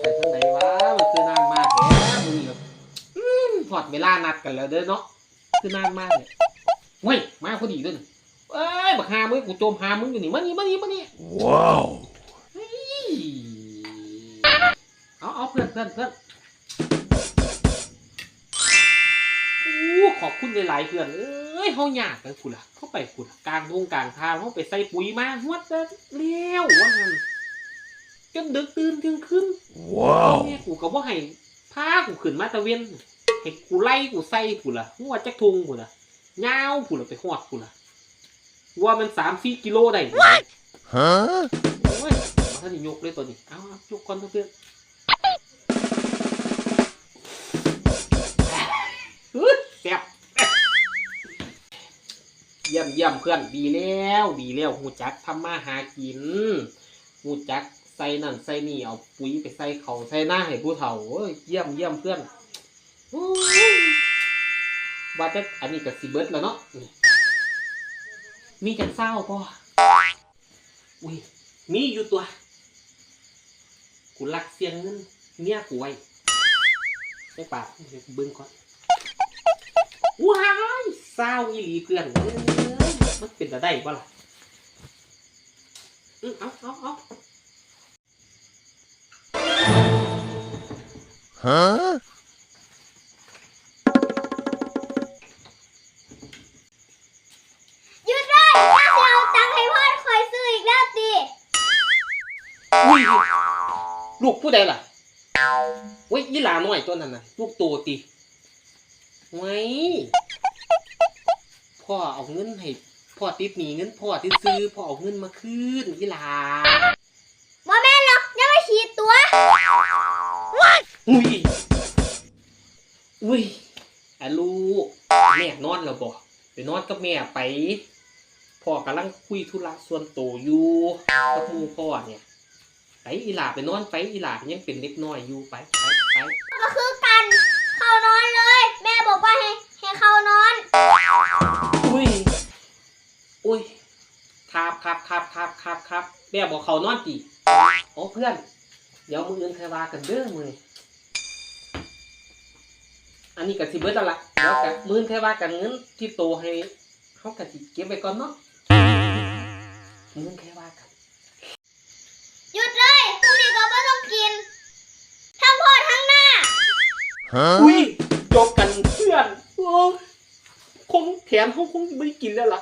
ไปทางไหนวะมันคือนานมากแท้มึงนี่แบบอืมพอดเวลานัดกันแล้วเด้อเนาะคือนานมากเนี่ยเว้ยมาพอดีด้วยนี่เอ้ยบักหามึงกูโจมหามึงอยู่นี่มานี่มานี่มานี่ Wow. เอาเอาเพื่อนเพื่อนเพื่อนโอ้ขอบคุณหลายๆเพื่อน เอ้ยเฮาหยากกันคุณล่ะ เข้าไปคุณกลางวงกลางทางเขาไปใส่ปุ๋ยมาหวดแล้วเลี้ยวว่างั้น จนดึกตื่นถึงขึ้น Wow. แม่กูก็บ่ให้พากูขึ้นมาตะเวนให้กูไล่กูใส่กูล่ะหัวจักทุงกูล่ะยาวกูล่ะไปหอดกูล่ะว่ามันสามสี่กิโลได้ Huh? โอ้ยมาท่านนี่ยกเลยตัวนี้เอาเอายกก่อนเพื่อนเฮ้ยแซ่บเยี่ยมเยี่ยมเพื่อนดีแล้ว ดีแล้วหูจักทำมาหากินหูจักใส่นั่นใส่นี่เอาปุ๋ยไปใส่เขาใส่หน้าให้ผู้เฒ่าเอ้ยเยี่ยมเยี่ยมเพื่อนโอ้ยว่าจะอันนี้กับสีเบิร์ดแล้วเนาะมีจังเศร้าป่อุ้ยมีอยู่ตัว กูรักเสียงเงินเมียกูไว้ใช่ปะเบิ้งก่อนว้ายเศร้าอีหลีเพื่อนมันเป็นจะได้ปะล่ะ อืมเอาเอาเอา Huh? หยุดเลยถ้าจะเอาตังค์ให้พ่อคอยซื้ออีกแล้วติอุ้ยลูกผู้ใดล่ะอุ้ยอีหลาหน่อยตัวนั้นน่ะ ลูกโตติไว้พ่อเอาเงินให้พ่อติดหนีเงินพ่อที่ซื้อพ่อเอาเงินมาคืนอีหลาบ่แม่นหรอกยังไม่ฉีดตัว อุ้ย อุ้ยอะลูกแม่นอนแล้วบอกไปนอนกับแม่ไปพ่อกำลังคุยธุระส่วนตัวอยู่กับหมูพ่อเนี่ยไปอีหลาไปนอนไปอีหลายังเป็นเด็กน้อยอยู่ไปไปไปก็คือกันเข้านอนเลย แม่บอกว่าให้ให้เข้านอน อุ้ยอุ้ยครับครับครับครับครับครับแม่บอกเขานอนจีโอ้เพื่อน เดี๋ยวมืออื่นใครว่ากันเด้อมือนี้ อันนี้กับสิเบิร์ดแล้วละเดี๋ยวกับมืออื่นใครว่ากันเงินที่โตให้เขากับสิเก็บไว้ก่อนเนาะมืออื่นใครว่ากันหยุดเลยพรุ่งนี้ก็ไม่ต้องกิน ทั้งพ่อทั้งหน้า Huh? อุ้ยจบกันเพื่อนโอ้ยคงแขนเขาคงไม่ได้กินแล้วล่ะ